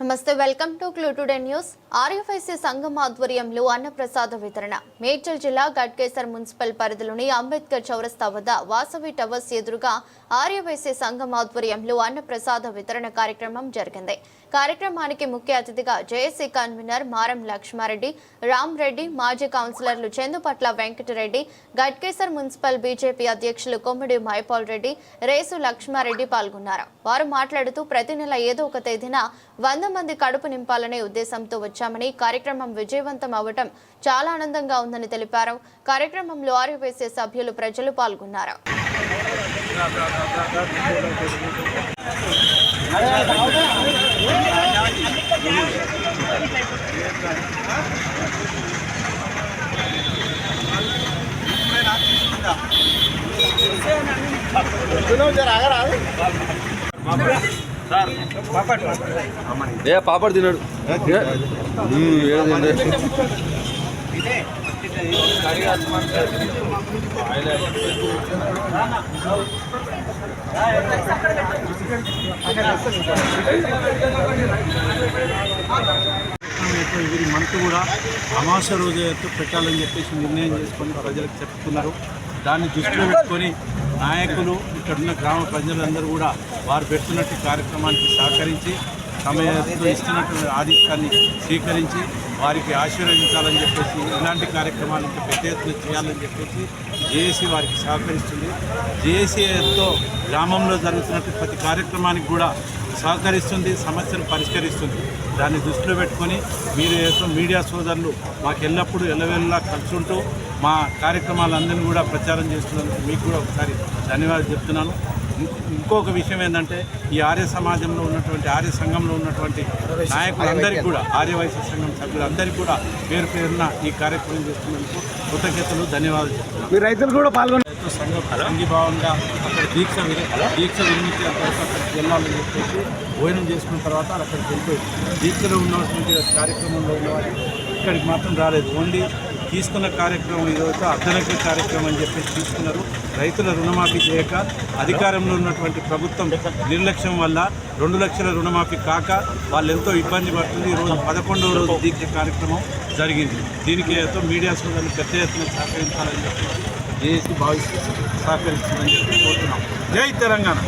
నమస్తే welcome to clue today news. ఆర్యఫైసీ సంఘం ఆధ్వర్యంలో అన్నప్రసాద వితరణ. మేడ్చల్ జిల్లా గడ్కేసర్ మున్సిపల్ పరిధిలోని అంబేద్కర్ చౌరస్తా వద్ద వాసవి టవర్స్ ఎదురుగా ఆర్యవైశ్య సంఘం ఆధ్వర్యంలో అన్నప్రసాద వితరణ కార్యక్రమం జరిగింది. కార్యక్రమానికి ముఖ్య అతిథిగా జేఏసీ కన్వీనర్ మారం లక్ష్మారెడ్డి రామ్ రెడ్డి మాజీ కౌన్సిలర్లు చెందుపట్ల వెంకటరెడ్డి గడ్కేసర్ మున్సిపల్ బీజేపీ అధ్యక్షులు కొమ్మిడి మైపాల్ రెడ్డి రేసు లక్ష్మారెడ్డి పాల్గొన్నారు. వారు మాట్లాడుతూ ప్రతి నెల ఏదో ఒక తేదీన వంద మంది కడుపు నింపాలనే ఉద్దేశంతో వచ్చామని కార్యక్రమం విజయవంతం అవ్వటం చాలా ఆనందంగా ఉందని తెలిపారు. కార్యక్రమంలో ఆర్యవేసే సభ్యులు ప్రజలు పాల్గొన్నారు. ఏ పాపడు తిన్నాడు. ఇది వీరి మంత్ కూడా అమావాస్య రోజు పెట్టాలని చెప్పేసి నిర్ణయం చేసుకొని ప్రజలకు చెప్తున్నారు. దాన్ని దృష్టిలో పెట్టుకొని నాయకులు ఇక్కడున్న గ్రామ ప్రజలందరూ కూడా వారు పెడుతున్నట్టు కార్యక్రమానికి సహకరించి సమయంతో ఇస్తున్నటువంటి ఆధిక్యాన్ని స్వీకరించి వారికి ఆశీర్వదించాలని చెప్పేసి ఇలాంటి కార్యక్రమాలను పెద్ద ఎత్తున చేయాలని చెప్పేసి జేఏసీ వారికి సహకరిస్తుంది. జేఏసీతో గ్రామంలో జరుగుతున్నట్టు ప్రతి కార్యక్రమానికి కూడా సహకరిస్తుంది సమస్యను పరిష్కరిస్తుంది. దాన్ని దృష్టిలో పెట్టుకొని మీరు ఏదో మీడియా సోదరులు మాకు ఎల్లప్పుడూ ఎల్లవెల్లా కలిసి ఉంటూ మా కార్యక్రమాలందరినీ కూడా ప్రచారం చేస్తున్నందుకు మీకు కూడా ఒకసారి ధన్యవాదాలు చెప్తున్నాను. ఇంకొక విషయం ఏంటంటే ఈ ఆర్య సమాజంలో ఉన్నటువంటి ఆర్య సంఘంలో ఉన్నటువంటి నాయకులందరికీ కూడా ఆర్య వైశ్య సంఘం సభ్యులందరికీ కూడా పేరు పేరున ఈ కార్యక్రమం చేస్తున్నందుకు కృతజ్ఞతలు ధన్యవాదాలు చెప్తున్నాను. మీ రైతులు కూడా పాల్గొన్నారు రైతు సంఘం సంఘీభావంగా అక్కడ దీక్ష దీక్ష విరమించిన తర్వాత అక్కడికి వెళ్ళాలని చెప్పేసి భోజనం చేసుకున్న తర్వాత అక్కడికి వెళ్ళిపోయి దీక్షలో ఉన్నటువంటి కార్యక్రమంలో ఉన్నవారు ఇక్కడికి మాత్రం రాలేదు. ఓన్లీ తీసుకున్న కార్యక్రమం ఈరోజు అర్ధనగ్ర కార్యక్రమం అని చెప్పేసి తీసుకున్నారు రైతుల రుణమాఫీ చేయక అధికారంలో ఉన్నటువంటి ప్రభుత్వం నిర్లక్ష్యం వల్ల రెండు లక్షల రుణమాఫీ కాక వాళ్ళు ఎంతో ఇబ్బంది పడుతుంది. ఈరోజు పదకొండవ రోజు దీక్ష కార్యక్రమం జరిగింది. దీనికి ఎంతో మీడియా సోదరులు పెద్ద ఎత్తున సహకరించాలని చెప్పేసి జేఏసీ భావిస్తూ సహకరిస్తుందని చెప్పి కోరుతున్నాం. జై తెలంగాణ.